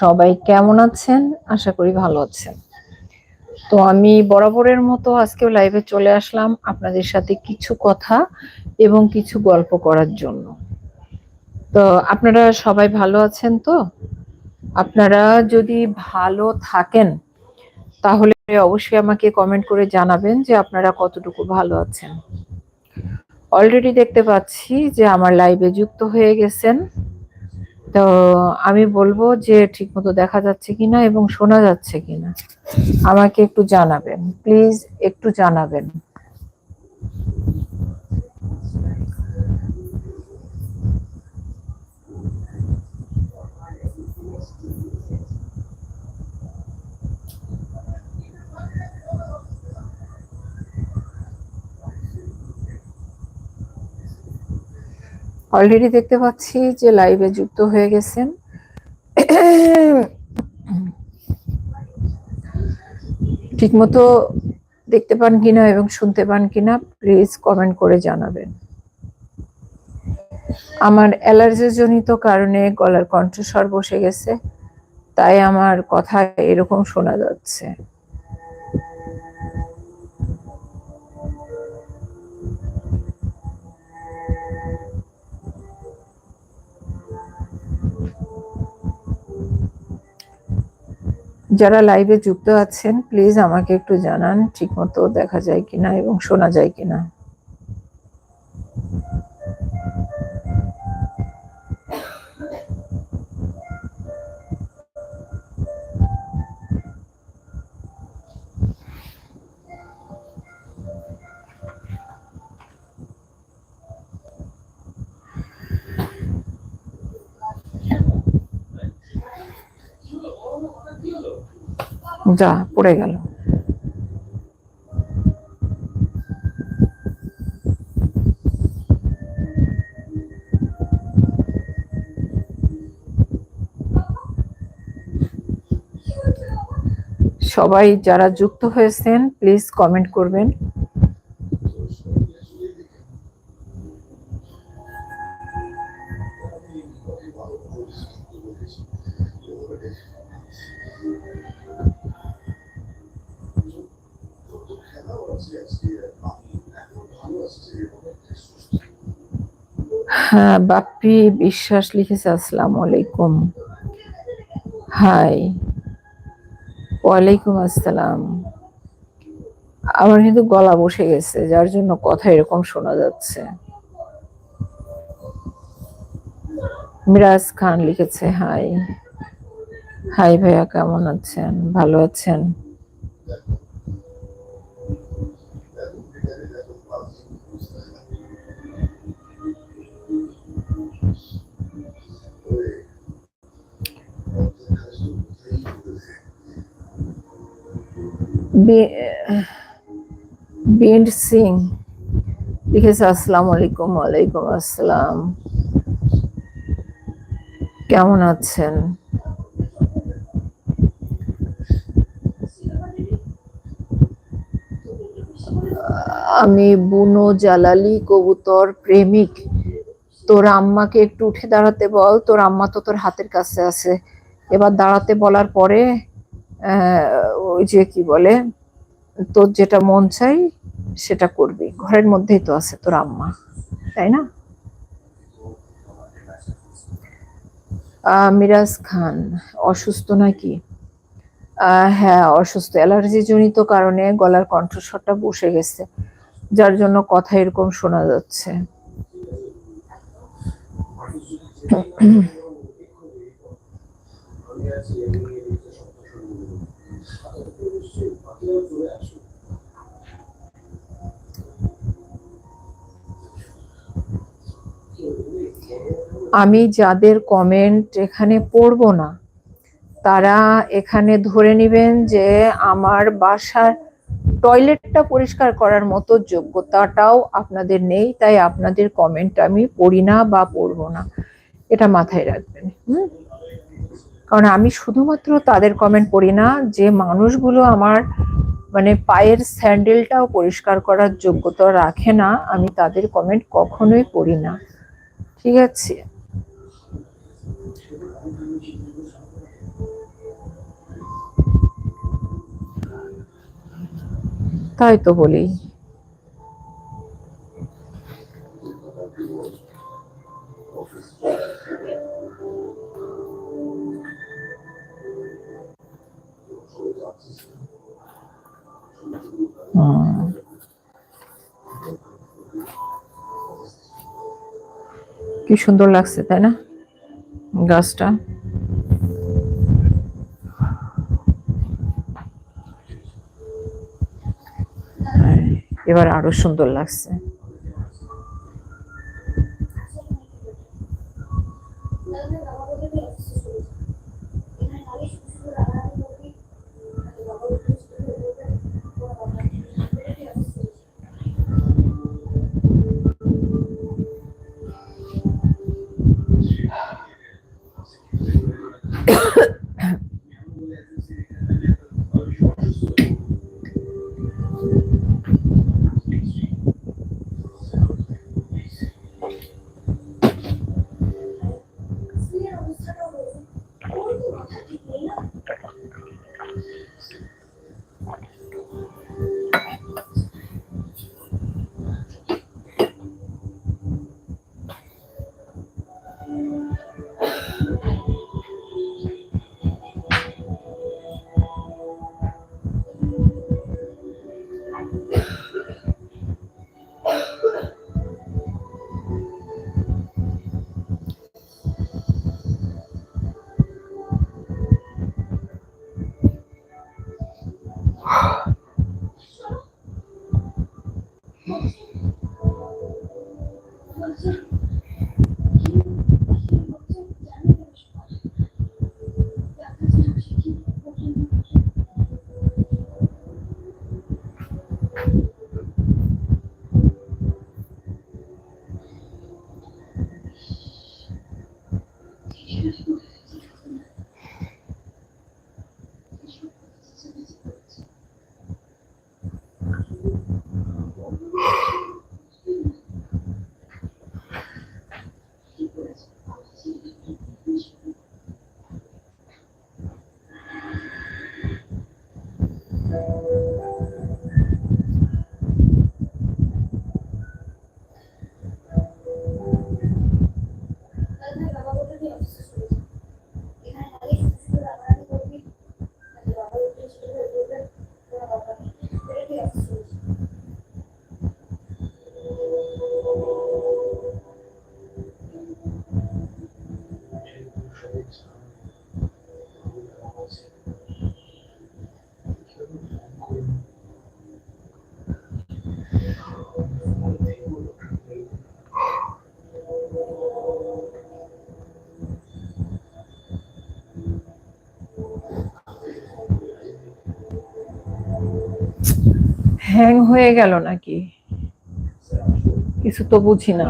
সবাই কেমন আছেন? আশা করি ভালো আছেন। তো আমি বরাবরের মতো আজকেও লাইভে চলে আসলাম আপনাদের সাথে কিছু কথা এবং কিছু গল্প করার জন্য। তো আপনারা সবাই ভালো আছেন তো? আপনারা যদি ভালো থাকেন, তাহলে অবশ্যই আমাকে কমেন্ট করে জানাবেন যে আপনারা কতটুকু ভালো আছেন। অলরেডি দেখতে পাচ্ছি যে আমার লাইভে যুক্ত হয়ে গেছেন। তো আমি বলব যে ঠিক মতো দেখা যাচ্ছে কিনা এবং শোনা যাচ্ছে কিনা। আমাকে একটু জানাবেন, প্লিজ একটু জানাবেন। অলরেডি দেখতে পাচ্ছি যে লাইভে যুক্ত হয়ে গেছেন। ঠিকমতো দেখতে পান কিনা এবং শুনতে পান কিনা প্লিজ কমেন্ট করে জানাবেন। আমার অ্যালার্জি জনিত কারণে গলার কণ্ঠস্বর বসে গেছে, তাই আমার কথা এরকম শোনা যাচ্ছে। যারা লাইভে যুক্ত আছেন প্লিজ আমাকে একটু জানান, ঠিকমতো দেখা যায় কিনা এবং শোনা যায় কিনা। যা পড়ে গেল। সবাই যারা যুক্ত হয়েছেন প্লিজ কমেন্ট করবেন। হ্যাঁ বাপ্পি বিশ্বাস লিখেছে, আসসালামু আলাইকুম। হাই। ওয়ালাইকুম আসসালাম। আমার কিন্তু গলা বসে গেছে, যার জন্য কথা এরকম শোনা যাচ্ছে। মিরাজ খান লিখেছে, হাই। হাই ভাইয়া, কেমন আছেন? ভালো আছেন? বিন্ড সিং। লিখেছে, আসসালামু আলাইকুম, ওয়ালাইকুম আসসালাম। কেমন আছেন? আমি বুনো জালালি, কবুতর, প্রেমিক। তোর আম্মাকে একটু উঠে দাঁড়াতে বল। তোর আম্মা তো তোর হাতের কাছে আছে। এবার দাঁড়াতে বলার পরে ওই যে কি বলে, তোর যেটা মন চাই সেটা করবি। ঘরের মধ্যেই তো আছে তোর আম্মা, তাই না? মিরাজ খান, অসুস্থ নাকি? হ্যাঁ অসুস্থ। অ্যালার্জি জনিত কারণে গলার কণ্ঠস্বরটা বসে গেছে, যার জন্য কথা এরকম শোনা যাচ্ছে। আমি যাদের কমেন্ট এখানে পড়ব না, তারা এখানে ধরে নেবেন যে আমার বাসার টয়লেটটা পরিষ্কার করার মতো যোগ্যতাটাও আপনাদের নেই, তাই আপনাদের কমেন্ট আমি পড়ি না বা পড়ব না। এটা মাথায় রাখবেন, হুম? কারণ আমি শুধুমাত্র তাদের কমেন্ট পড়ি না, যে মানুষগুলো আমার মানে পায়ের স্যান্ডেলটাও পরিষ্কার করার যোগ্যতা রাখে না, আমি তাদের কমেন্ট কখনোই পড়ি না। ঠিক আছে? তাই তো বলি। কি সুন্দর লাগছে তাই না? গাছটা হ্যাঁ, এবার আরও সুন্দর লাগছে। Jesus. হ্যাং হয়ে গেল নাকি? কিছু তো বুঝি না।